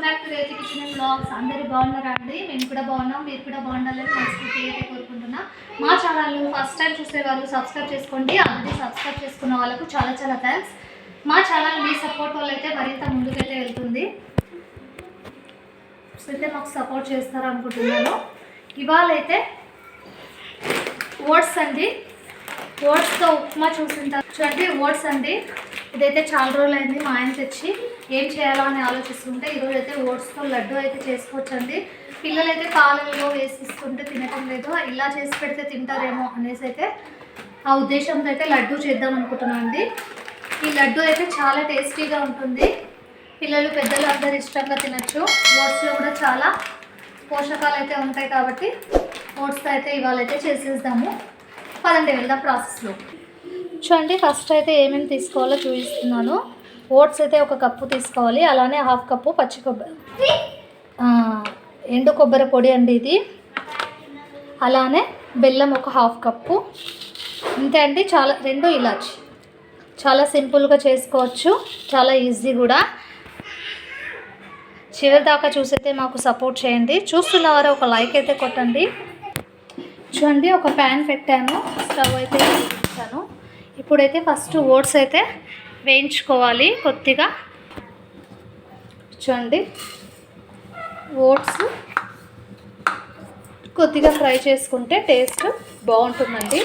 Welcome back to Rethi kitchen blogs. అందరూ బాగున్నారా అండి మేము కూడా బాగున్నాం మీరు కూడా బాగుండాలని మనస్ఫూర్తిగా అయితే కోరుకుంటున్నా. మా ఛానల్ని ఫస్ట్ టైం చూసే వాళ్ళు సబ్స్క్రైబ్ చేసుకోండి. ఆల్రెడీ సబ్స్క్రైబ్ చేసుకున్న వాళ్ళకు చాలా చాలా థ్యాంక్స్ మా ఛానల్ మీ సపోర్ట్ వల్ల అయితే మరింత ముందుకైతే వెళ్తుంది. అయితే మాకు సపోర్ట్ చేస్తారు అనుకుంటున్నాను. ఇవాళ అయితే ఓట్స్ అండి ఓట్స్తో ఉప్మా చూసిన చూడండి ఓట్స్ అండి. ఇదైతే చాలా రోజులు అయింది మా ఆయన తెచ్చి ఏం చేయాలో అని ఆలోచిస్తుంటే ఈరోజు అయితే ఓట్స్తో లడ్డు అయితే చేసుకోవచ్చండి. పిల్లలు అయితే పాలల్లో వేసిస్తుంటే తినటం లేదు. ఇలా చేసి పెడితే తింటారేమో అనేసి అయితే ఆ ఉద్దేశంతో అయితే లడ్డు చేద్దాం అనుకుంటున్నాను అండి ఈ లడ్డు అయితే చాలా టేస్టీగా ఉంటుంది. పిల్లలు పెద్దలు అందరు ఇష్టంగా తినచ్చు. ఓట్స్లో కూడా చాలా పోషకాలు అయితే ఉంటాయి కాబట్టి ఓట్స్ అయితే ఇవాళ అయితే చేసేద్దాము. పదండి వెళ్దాం ప్రాసెస్లో. చూడండి ఫస్ట్ అయితే ఏమేమి తీసుకోవాలో చూపిస్తున్నాను. ఓట్స్ అయితే ఒక కప్పు తీసుకోవాలి అలానే హాఫ్ కప్పు పచ్చి కొబ్బరి ఎండు కొబ్బరి పొడి అండి ఇది. అలానే బెల్లం ఒక హాఫ్ కప్పు. ఇంతే అండి చాలా రెండు ఇలాచి. చాలా సింపుల్గా చేసుకోవచ్చు చాలా ఈజీ కూడా. చివరి దాకా చూసైతే మాకు సపోర్ట్ చేయండి. చూస్తున్న వారు ఒక లైక్ అయితే కొట్టండి. చూడండి ఒక ప్యాన్ పెట్టాను. స్టవ్ అయితే ఇప్పుడైతే ఫస్ట్ ఓట్స్ అయితే వేయించుకోవాలి కొద్దిగా. చూడండి. ఓట్స్ కొద్దిగా ఫ్రై చేసుకుంటే టేస్ట్ బాగుంటుందండి.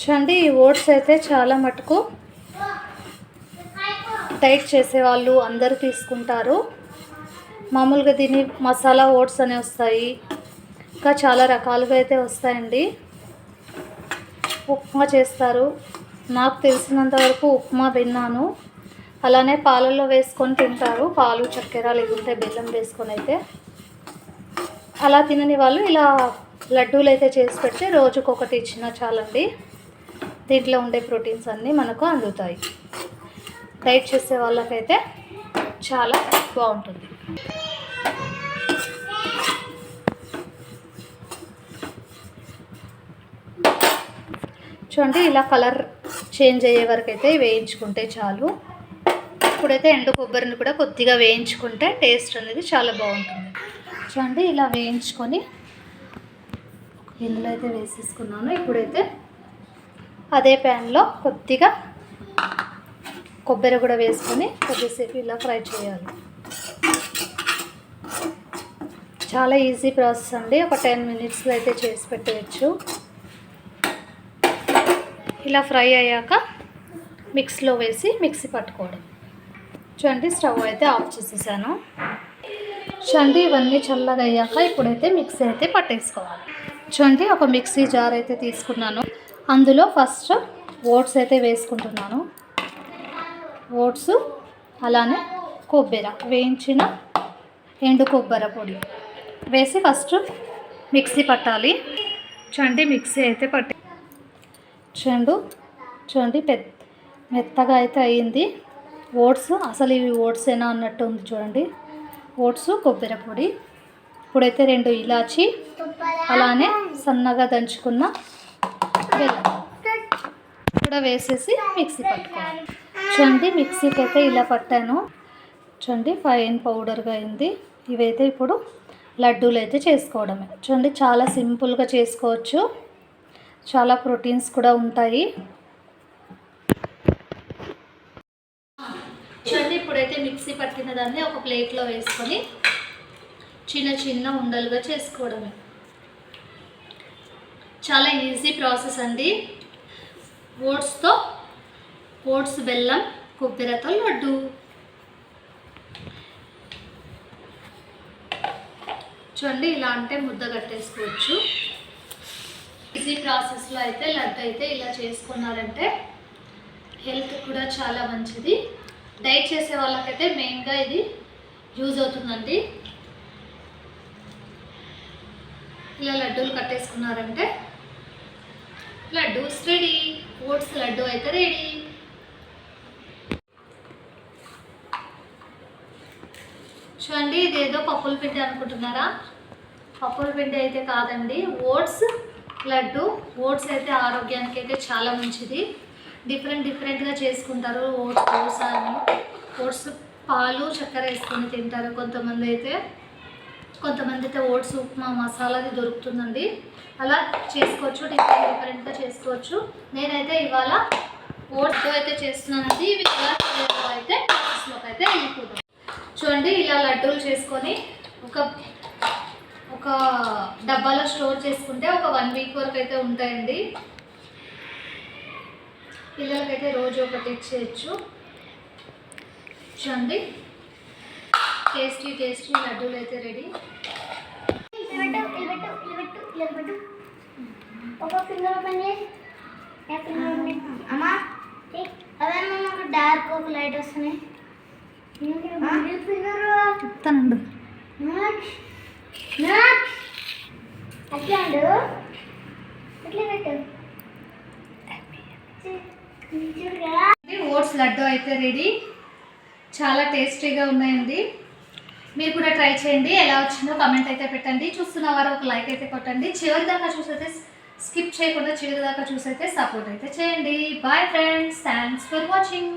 చూడండి ఈ ఓట్స్ అయితే చాలా మటుకు డైట్ చేసేవాళ్ళు అందరూ తీసుకుంటారు. మామూలుగా దీని మసాలా ఓట్స్ అనే వస్తాయి. ఇంకా చాలా రకాలుగా అయితే వస్తాయండి. ఉప్మా చేస్తారు. నాకు తెలిసినంత వరకు ఉప్మా విన్నాను. అలానే పాలల్లో వేసుకొని తింటారు. పాలు చక్కెర లేకుంటే బెల్లం వేసుకొని అయితే. అలా తినని వాళ్ళు ఇలా లడ్డూలు అయితే చేసి పెడితే రోజుకొకటి ఇచ్చినా చాలండి. దీంట్లో ఉండే ప్రోటీన్స్ అన్నీ మనకు అందుతాయి. డైట్ చేసే వాళ్ళకైతే చాలా బాగుంటుంది. చూడండి ఇలా కలర్ చేంజ్ అయ్యే వరకు అయితే వేయించుకుంటే చాలు. ఇప్పుడైతే ఎండు కొబ్బరిని కూడా కొద్దిగా వేయించుకుంటే టేస్ట్ అనేది చాలా బాగుంటుంది. చూడండి ఇలా వేయించుకొని ఇందులో అయితే వేసేసుకున్నాను. ఇప్పుడైతే అదే ప్యాన్లో కొద్దిగా కొబ్బరి కూడా వేసుకొని కొద్దిసేపు ఇలా ఫ్రై చేయాలి. చాలా ఈజీ ప్రాసెస్ అండి. ఒక టెన్ మినిట్స్లో అయితే చేసి పెట్టవచ్చు. ఇలా ఫ్రై అయ్యాక మిక్స్లో వేసి మిక్సీ పట్టుకోవడం. చూడండి స్టవ్ అయితే ఆఫ్ చేసేసాను. చూడండి ఇవన్నీ చల్లగా అయ్యాక ఇప్పుడైతే మిక్సీ అయితే పట్టేసుకోవాలి. చూడండి ఒక మిక్సీ జార్ అయితే తీసుకున్నాను. అందులో ఫస్ట్ ఓట్స్ అయితే వేసుకుంటున్నాను. ఓట్స్ అలానే కొబ్బరి వేయించిన ఎండు కొబ్బరి పొడి వేసి ఫస్ట్ మిక్సీ పట్టాలి. చూడండి మిక్సీ అయితే పట్టి చూడండి. చూడండి పెద్ద మెత్తగా అయితే అయ్యింది ఓట్స్ అసలు ఇవి ఓట్స్ అన్నట్టు ఉంది చూడండి. ఓట్స్ కొబ్బరి పొడి. ఇప్పుడైతే రెండు ఇలాచి అలానే సన్నగా దంచుకున్న కూడా వేసేసి మిక్సీ పట్టుకోవాలి. చూడండి మిక్సీకి అయితే ఇలా పట్టాను. చూడండి ఫైన్ పౌడర్గా అయింది. ఇవైతే ఇప్పుడు లడ్డూలు అయితే చేసుకోవడమే. చూడండి చాలా సింపుల్గా చేసుకోవచ్చు. చాలా ప్రోటీన్స్ కూడా ఉంటాయి. చూడండి ఇప్పుడైతే మిక్సీ పట్టిన దాన్ని ఒక ప్లేట్లో వేసుకొని చిన్న చిన్న ఉండలుగా చేసుకోవడమే. చాలా ఈజీ ప్రాసెస్ అండి. ఓట్స్తో ఓట్స్ బెల్లం కొబ్బరితో లడ్డు. చూడండి ఇలా అంటే ముద్ద కట్టేసుకోవచ్చు. ఈజీ ప్రాసెస్లో అయితే లడ్డు అయితే ఇలా చేసుకున్నారంటే హెల్త్ కూడా చాలా మంచిది. డైట్ చేసే వాళ్ళకైతే మెయిన్గా ఇది యూజ్ అవుతుందండి. ఇలా లడ్డూలు కట్టేసుకున్నారంటే లడ్డూస్ రెడీ ఓట్స్ లడ్డు అయితే రెడీ. చూడండి ఇదేదో పప్పుల పిండి అనుకుంటున్నారా? పప్పుల పిండి అయితే కాదండి ఓట్స్ లడ్డు ఓట్స్ అయితే ఆరోగ్యానికి అయితే చాలా మంచిది. డిఫరెంట్ డిఫరెంట్గా చేసుకుంటారు. ఓట్స్ దోశ అని. ఓట్స్ పాలు చక్కెర వేసుకొని తింటారు కొంతమంది అయితే. కొంతమంది అయితే ఓట్స్ ఉప్మా మసాలాది దొరుకుతుందండి. అలా చేసుకోవచ్చు డిఫరెంట్ డిఫరెంట్గా చేసుకోవచ్చు. నేనైతే ఇవాళ ఓట్స్తో అయితే చేస్తున్నానండి. ఇవి అయితే ప్రాసెస్లోకి అయితే వెళ్ళిపోతాం చూడండి ఇలా లడ్డూలు చేసుకొని ఒక ఒక డబ్బాలో స్టోర్ చేసుకుంటే ఒక వన్ వీక్ వరకు అయితే ఉంటాయండి. పిల్లలకైతే రోజు ఒకటి ఇచ్చేయచ్చు. చూడండి. టేస్టీ టేస్టీ లడ్డూలు అయితే రెడీ. ఒక ఫింగర్ చేసి. అమ్మా. అదే నాకు డార్క్ ఒక లైట్ వస్తున్నాయి ఫింగర్ అట్లా పెట్టు ఓట్స్ లడ్డు అయితే రెడీ చాలా టేస్టీగా ఉన్నాయండి. మీరు కూడా ట్రై చేయండి. ఎలా వచ్చిందో కమెంట్ అయితే పెట్టండి. చూస్తున్న వారు ఒక లైక్ అయితే కొట్టండి. చివరి దాకా చూసైతే స్కిప్ చేయకుండా చివరి దాకా చూసైతే సపోర్ట్ అయితే చేయండి. Bye friends thanks for watching